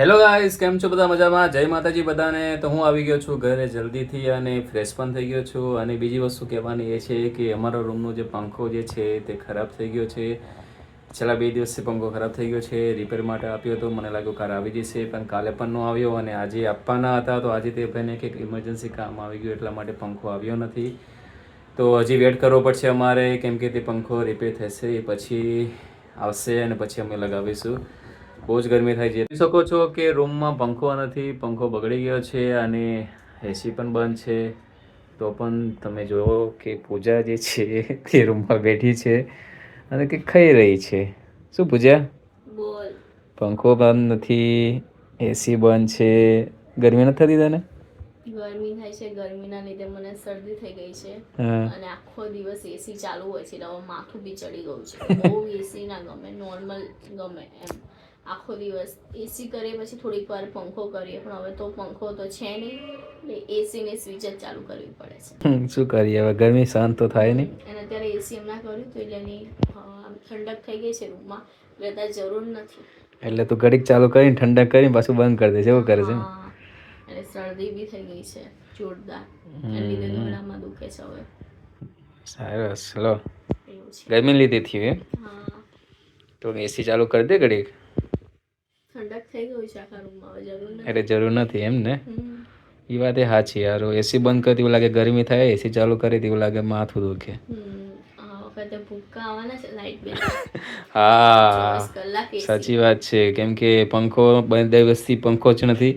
Hello guys કેમ છો બધા? મજામાં? જય માતાજી બધાને. તો હું આવી ગયો છું ઘરે જલ્દીથી અને ફ્રેશ પણ થઈ ગયો છું. અને બીજી વસ્તુ કહેવાની એ છે કે અમારો રૂમનો જે પંખો જે છે તે ખરાબ થઈ ગયો છે. છેલ્લા બે દિવસથી પંખો ખરાબ થઈ ગયો છે. રિપેર માટે આપ્યો હતો મને લાગ્યું કાર આવી જશે, પણ કાલે પણ ન આવ્યો અને આજે આપવાના હતા. તો આજે તે ભાઈને કંઈક ઇમરજન્સી કામ આવી ગયું એટલા માટે પંખો આવ્યો નથી. તો હજી વેટ કરવો પડશે અમારે, કેમ કે તે પંખો રિપેર થશે, પછી આવશે અને પછી અમે લગાવીશું. બહુ જ ગરમી થાય છે. જોઈ શકો છો કે રૂમમાં પંખો નથી પંખો બગડી ગયો છે અને એસી પણ બંધ છે. તો પણ તમે જુઓ કે પૂજા જે છે તે રૂમમાં બેઠી છે અને કે ખાઈ રહી છે. શું પૂજા? બોલ. પંખો બંધ નથી એસી બંધ છે. ગરમી નથી થતી તને? ગરમી થાય છે ગરમીના લીધે મને શરદી થઈ ગઈ છે. અને આખો દિવસ એસી ચાલુ હોય છે એટલે માથું બી ચડી ગયું છે. બહુ એસી ના ગમે નોર્મલ ગમે એમ. આખો દિવસ એસી કરીએ પછી થોડીક વાર પંખો કરીએ. પણ હવે તો પંખો તો છે નહીં. એટલે એસી ની સ્વિચ જ ચાલુ કરવી પડે છે. શું કરીએ? હવે ગરમી શાંત તો થાય નહીં. અને અત્યારે એસી હમણાં કર્યું તો એટલે એની ઠંડક થઈ ગઈ છે રૂમમાં. એટલે અત્યારે જરૂર નથી. એટલે તું ઘડીક ચાલુ કરીને ઠંડક કરીને પાછું બંધ કરી દે છે એવું કરે છે ને? અને શરદી બી થઈ ગઈ છે જોરદાર. એટલે લીધે ગળામાં દુખે છે હવે. સરસ. લો. ગરમી લીધી થયું એમ? હા. તો એસી ચાલુ કરી દે ઘડીક. ઠંડક થઈ ગયું છે આખા રૂમમાં જરૂર નથી. એટલે જરૂર નથી એમ ને? એ વાત એ સાચી યાર એસી બંધ કરી તેવું લાગે ગરમી થાય એસી ચાલુ કરી દેવું લાગે માથું દુખે. હા. સાચી વાત છે કેમ કે પંખો બંધ દિવસથી પંખો જ નથી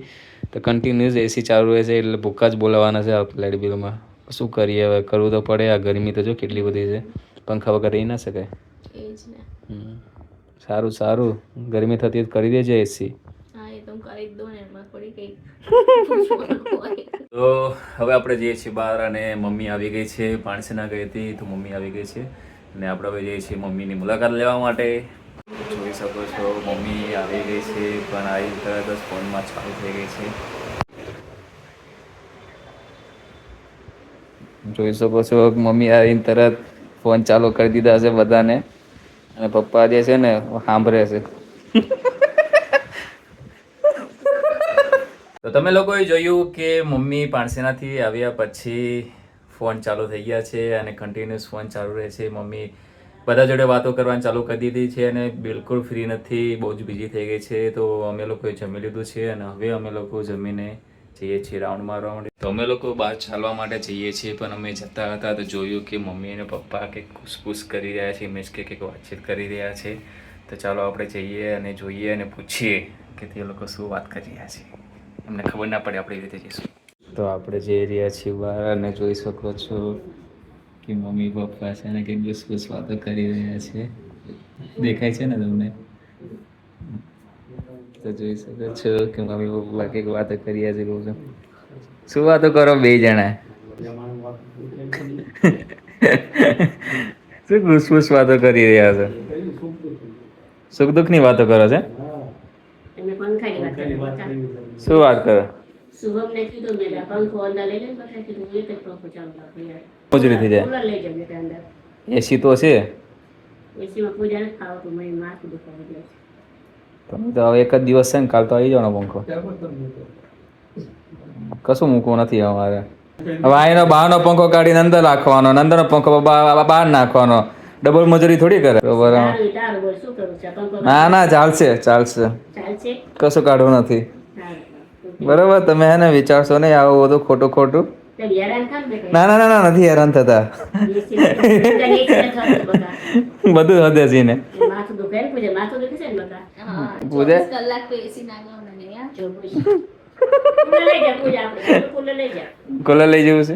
તો કન્ટિન્યુઅસ એસી ચાલુ રહે છે એટલે ભૂકા જ બોલાવાના છે લાઇટ બિલમાં. શું કરીએ હવે કરવું તો પડે આ ગરમી તો જો કેટલી બધી છે પંખા વગર રહી ના શકાય. એ જ ને. સારું સારું. ગરમી થતી કરી દેજે એસી. તો હવે આપણે જઈએ છીએ બહાર અને મમ્મી આવી ગઈ છે પાણસીના ગઈ હતી તો મમ્મી આવી ગઈ છે. અને આપણે હવે જઈએ છીએ મમ્મીની મુલાકાત લેવા માટે. જોઈ શકો છો મમ્મી આવી ગઈ છે પણ આવી તરત જ ફોનમાં ચાલુ થઈ ગઈ છે. જોઈ શકો છો મમ્મી આવીને તરત ફોન ચાલુ કરી દીધા છે બધાને. અને પપ્પા જે છે ને, સાંભળે છે. તો તમે લોકોએ જોયું કે મમ્મી પાણસેનાથી આવ્યા પછી ફોન ચાલુ થઈ ગયા છે અને કન્ટિન્યુઅસ ફોન ચાલુ રહે છે. મમ્મી બધા જોડે વાતો કરવાની ચાલુ કરી દીધી છે અને બિલકુલ ફ્રી નથી, બહુ જ બિઝી થઈ ગઈ છે. તો અમે લોકોએ જમી લીધું છે અને હવે અમે લોકો જમીને જઈએ છીએ રાઉન્ડ મારવા માટે તો અમે લોકો બહાર ચાલવા માટે જઈએ છીએ, પણ અમે જતા હતા તો જોયું કે મમ્મી અને પપ્પા કંઈક ખુશખુશ કરી રહ્યા છે મીન્સ કે કંઈક વાતચીત કરી રહ્યા છે. તો ચાલો આપણે જઈએ અને જોઈએ અને પૂછીએ કે તે લોકો શું વાત કરી રહ્યા છે. એમને ખબર ના પડે આપણે રીતે જઈશું. તો આપણે જઈ રહ્યા છીએ બહાર અને જોઈ શકો છો કે મમ્મી પપ્પા છે ને કંઈક ખુશ વાતો કરી રહ્યા છે. દેખાય છે ને તમને? તો જોઈ શકો છો કે મમ્મી પપ્પા કંઈક વાતો કરી રહ્યા છે કહું છું શું વાતો કરો બે જણા? શું ખુશખુશ વાતો કરી રહ્યા છો? સુખ દુઃખની વાતો કરો છે? એમને પંખાની વાત કરી હતા. શું વાત કરો? કીધું મેં પંખો અંદર લઈ લે પછી કીધું હું એક પંખો ચાલુ રાખું યાર. મોજરી થઈ જાય. કુલર લઈ અંદર. એસી તો છે? એસીમાં પૂજા નથી તો મને માથું દુખાવી દે છે. તમે તો હવે એક જ દિવસ છે ને, કાલ તો આવી જવાનો પંખો. કશું મૂકવું નથી અમારે. હવે અહીંનો બહારનો પંખો કાઢીને અંદર રાખવાનો અંદરનો પંખો બહાર નાખવાનો. ડબલ મજૂરી થોડી કરે. બરાબર. ના ના, ચાલશે ચાલશે. કશું કાઢવું નથી. બરોબર, તમે હે વિચારશો નહીં, આવું બધું ખોટું ખોટું. ને, ના ના નથી હેરાન થતા. બધું હદે ને માથું દુખે માથું દુખે છે ને બધા પૂજે. કલાક તો એસી ના ગયો ને યાર જો પૂજા. લઈ જા પૂજા આપણે. કુલર લઈ જા. કોલર લઈ જવું છે?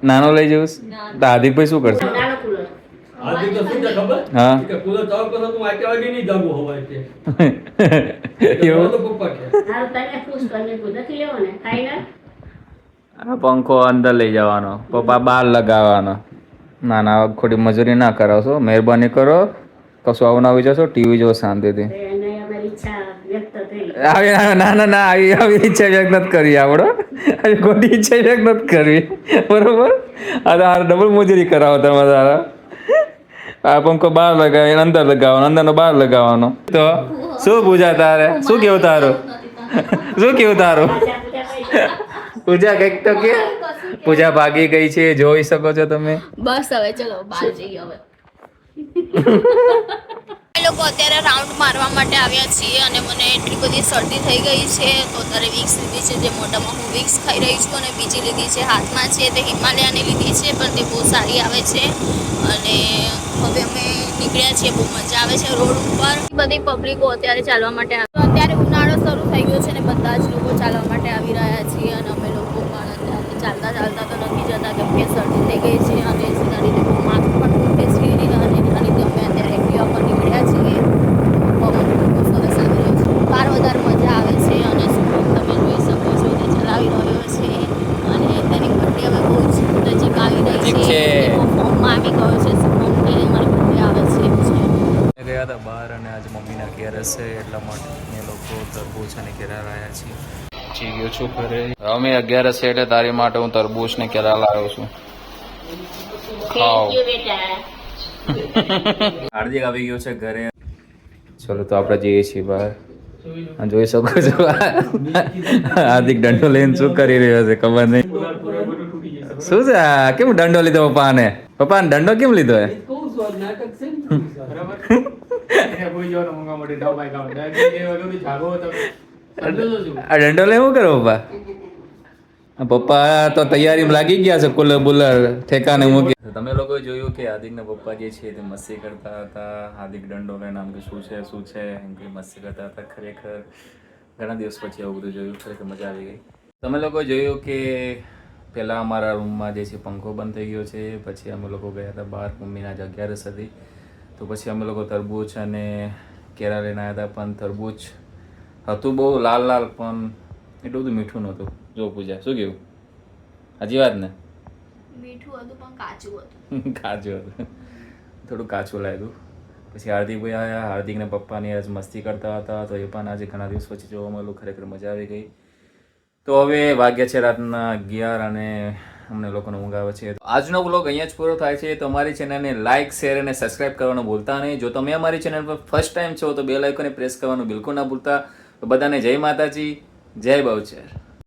નાનો લઈ જવું છે? તો પછી શું કરશે? નાનો કુલર આદિ તો શું ખબર? હા. કે કુલર ચાલુ કરો તો આટલા વાગે નહીં જાગું હવાય છે એવું? તો પપ્પા કે હારું તને ખુશ કરીને પૂજા નથી લેવો ને. ખાઈ ના પંખો અંદર લઈ જવાનો. પપ્પા બહાર લગાવવાનો. ના ના ખોટી મજૂરી ના કરાવશો. મહેરબાની કરો. કશું આવું ના વિચારશો ટીવી જો શાંતિથી. તો એને અમારી ઈચ્છા વ્યક્ત થઈ. આવી ના ના ના આવી આવી ઈચ્છા વ્યક્ત નથી કરી આવડો. આવી ખોટી ઈચ્છા વ્યક્ત નથી કરવી. બરોબર? આ તો આ ડબલ મજૂરી કરાવો તમે તારા. આ પંખો બહાર લગાવી અંદર લગાવવાનો અંદરનો બહાર લગાવવાનો. તો શું પૂજા તારે? શું કેવું તારું? શું કેવું તારું? પૂજા કંઈક તો કે. પૂજા ભાગી ગઈ છે જોઈ શકો છો તમે. બસ હવે ચલો બહાર જઈએ હવે. લોકો અત્યારે રાઉન્ડ મારવા માટે આવ્યા છીએ અને મને એટલી બધી શરદી થઈ ગઈ છે. તો અત્યારે વિક્સ લીધી છે, જે મોઢામાં હું વિક્સ ખાઈ રહી છું અને બીજી લીધી છે હાથમાં છે, તે હિમાલયાની લીધી છે, પણ તે બહુ સારી આવે છે. અને હવે અમે નીકળ્યા છીએ, બહુ મજા આવે છે રોડ ઉપર. બધી પબ્લિકો અત્યારે ચાલવા માટે આવે અત્યારે ઉનાળો શરૂ થઈ ગયો છે અને બધા જ લોકો ચાલવા માટે આવી રહ્યા છીએ અને અમે લોકો પણ ચાલતા ચાલતા તો નથી જતા કેમ કે શરદી થઈ ગઈ છે અને સીધા રીતે બહુ માથું પણ દુખે છે અને એના લીધે અમે અત્યારે એક્ટિવા પર નીકળ્યા છીએ પવન બહુ સરસ આવી રહ્યો છે બહાર વધારે મજા આવે છે અને શુભમ તમે જોઈ શકો છો તે ચલાવી રહ્યો છે અને તેની બર્થડે હવે બહુ જ નજીક આવી રહી નજીક છે છે. તે ફોર્મમાં આવી ગયો છે શુભમ કે મારી બર્થડે આવે છે એવું છે ગયા હતા બહાર અને આજે મમ્મીના એટલા માટે અમે લોકો તરબૂચ અને કેરા લાવ્યા છીએ. પછી ગયો છું ઘરે. અમે અગિયાર હશે એટલે તારી માટે હું તરબૂચ ને કેળા લાવ્યો છું. ખાઓ. હાર્દિક આવી ગયો છે ઘરે. ચલો તો આપણે જઈએ છીએ બહાર. જોઈ શકો છો. હાર્દિક દંડો લઈને શું કરી રહ્યો છે ખબર નહીં. શું છે? આ કેમ દંડો લીધો પપ્પાને? પપ્પાને દંડો કેમ લીધો હે શું? કરો પપ્પા? પપ્પા તો તૈયારીમાં લાગી ગયા છે કુલર બુલર ઠેકાને મૂકી. તમે લોકો જોયું કે હાર્દિકના પપ્પા જે છે તે મસ્તી કરતા હતા હાર્દિક દંડો લઈને આમ કે શું છે શું છે એમ કે મસ્તી કરતા હતા ખરેખર ઘણા દિવસ પછી આવું બધું જોયું ખરેખર મજા આવી ગઈ. તમે લોકો જોયું કે પહેલાં અમારા રૂમમાં જે છે પંખો બંધ થઈ ગયો છે પછી અમે લોકો ગયા હતા બહાર મમ્મીના જ અગિયારસ હતી. તો પછી અમે લોકો તરબૂચ અને કેરા લઈને આવ્યા હતા પણ તરબૂચ હતું બહુ લાલ લાલ પણ એટલું બધું મીઠું નહોતું. જો પૂજા શું કેવું હાજી વાત ને? મીઠું હતું પણ કાચું હતું. કાચું હતું. થોડું કાચું લાગ્યું. પછી હાર્દિકભાઈ આવ્યા હાર્દિકને પપ્પાની આજ મસ્તી કરતા હતા તો એ પણ આજે ઘણા દિવસ પછી જોવા મળ્યું ખરેખર મજા આવી ગઈ. તો હવે વાગ્યા છે રાતના અગિયાર અને અમને લોકોને ઊંઘ આવે છે. આજનો બ્લોગ અહીંયા જ પૂરો થાય છે. તો અમારી ચેનલને લાઇક શેર અને સબસ્ક્રાઇબ કરવાનું ભૂલતા નહીં. જો તમે અમારી ચેનલ પર ફર્સ્ટ ટાઈમ છો, તો બે લાઇકોને પ્રેસ કરવાનું બિલકુલ ના ભૂલતા. તો બધાને જય માતાજી. જય બહુચર.